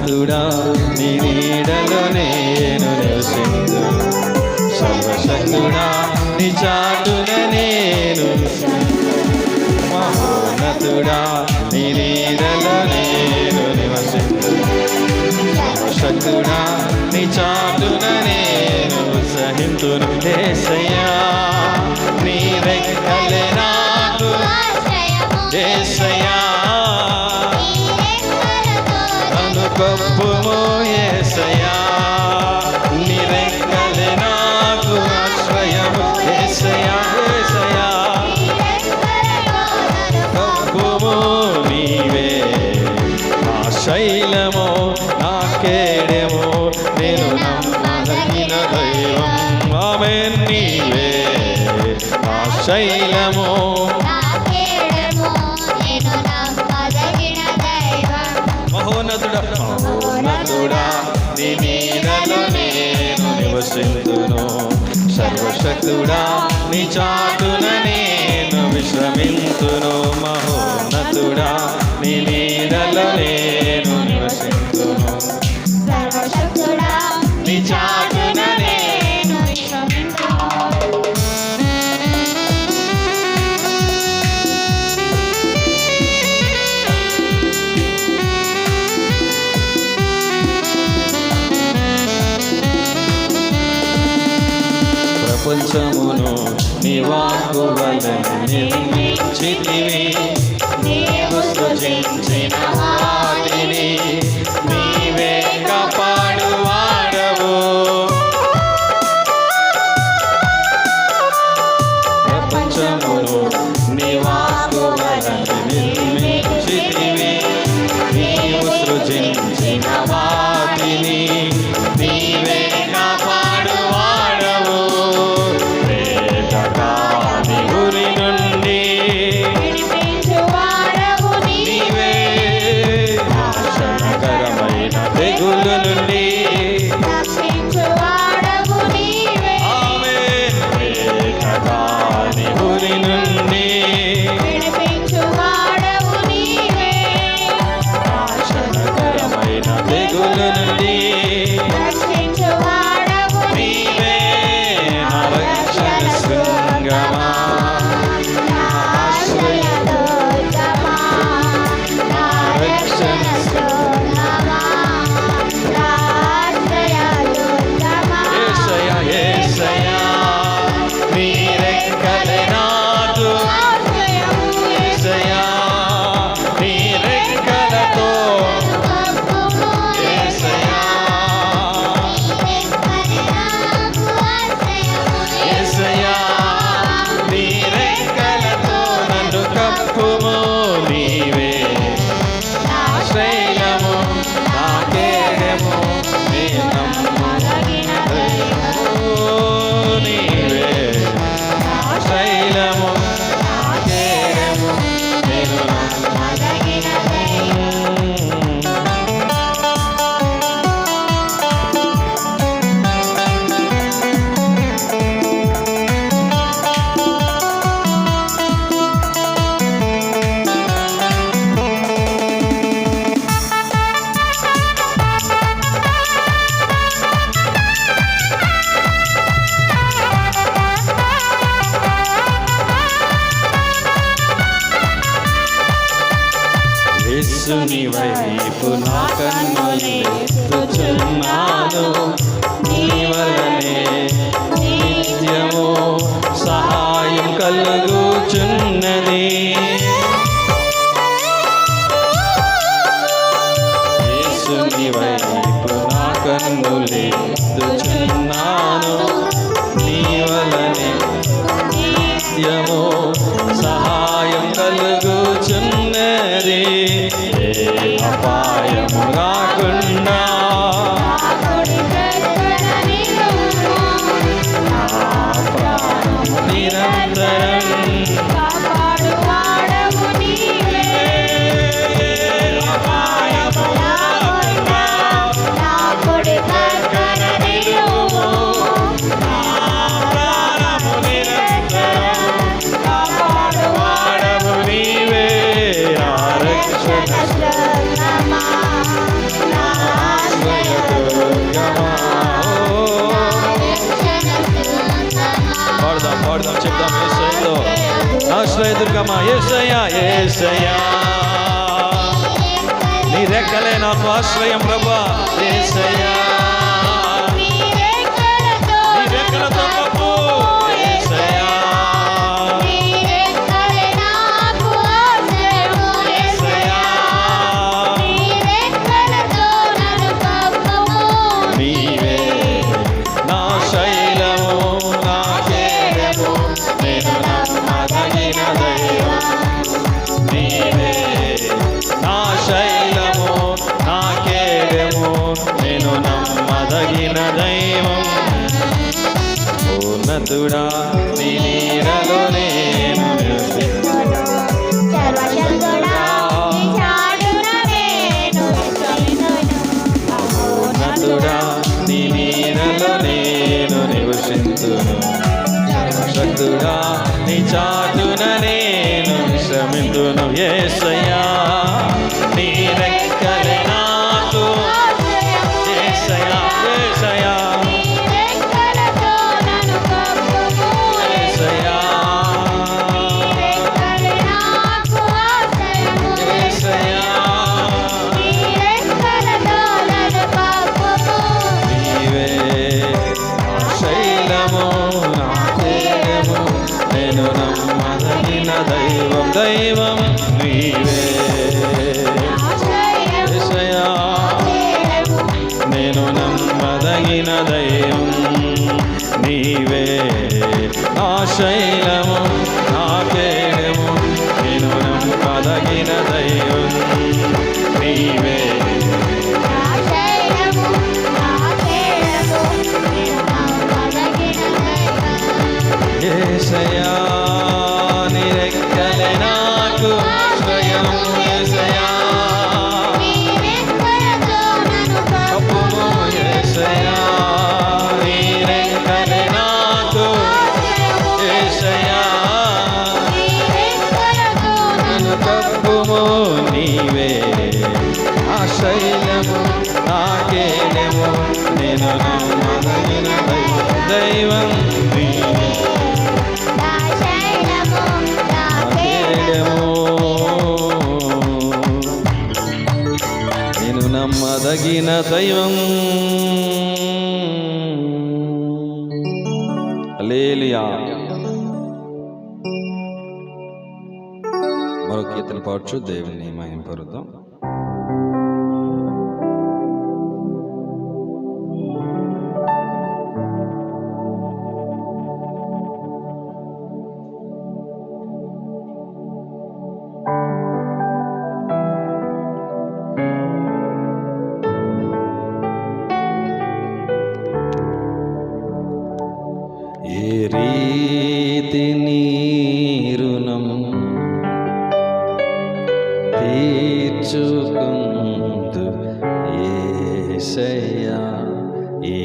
సర్వశక్తుడా నీ నీడలో నేను నివసించు. సర్వశక్తుడా నీ చాటున నేను మహోన్నతుడా నీ నీడలో నేను నివసించు. సర్వశక్తుడా నీ చాటున నేను సహింతును. ఏసయ్యా శైలము. మహోన్నతుడా. మహోన్నతుడా నీ నీడలో నేను నివసింతును. సర్వశక్తుడా నీ చాటున నేను విశ్రమింతును. మహోన్నతుడా నీ నీడలో నేను నివసింతును. నీ వాకు వలన నిర్మించితివి Hey, good, good, good, good. యేసుని వైపు నా కన్నులెత్తుచున్నాను నీ వలనే నిత్యము సహాయం కలుగుచున్నది యేసుని వైపు నా కన్నులెత్తుచున్నాను నీ పాడదాం పాడదాం చెప్దాం ఏసయ్యలో ఆశ్రయ దుర్గమ్మ ఏసయ్యా ఏసయ్యా నీ రెక్కలే నాకు ఆశ్రయం ప్రభా ఏసయ్యా నీవే. నా శైలము నా తేజము నేను నమ్మదగిన దైవం నీవే. ఏసయ్యా. నీవే. ఆశైలము నాకేనేమో నేను నమ్మదగిన దైవం నీవే. నేను నమ్మదగిన దైవం. హల్లెలూయా. మరో కీర్తన పాడచ్చు దేవుని ಡ್ರಾಯಿಂಗ್ ಬರೋದು Eri ఏసయ్యా ఏ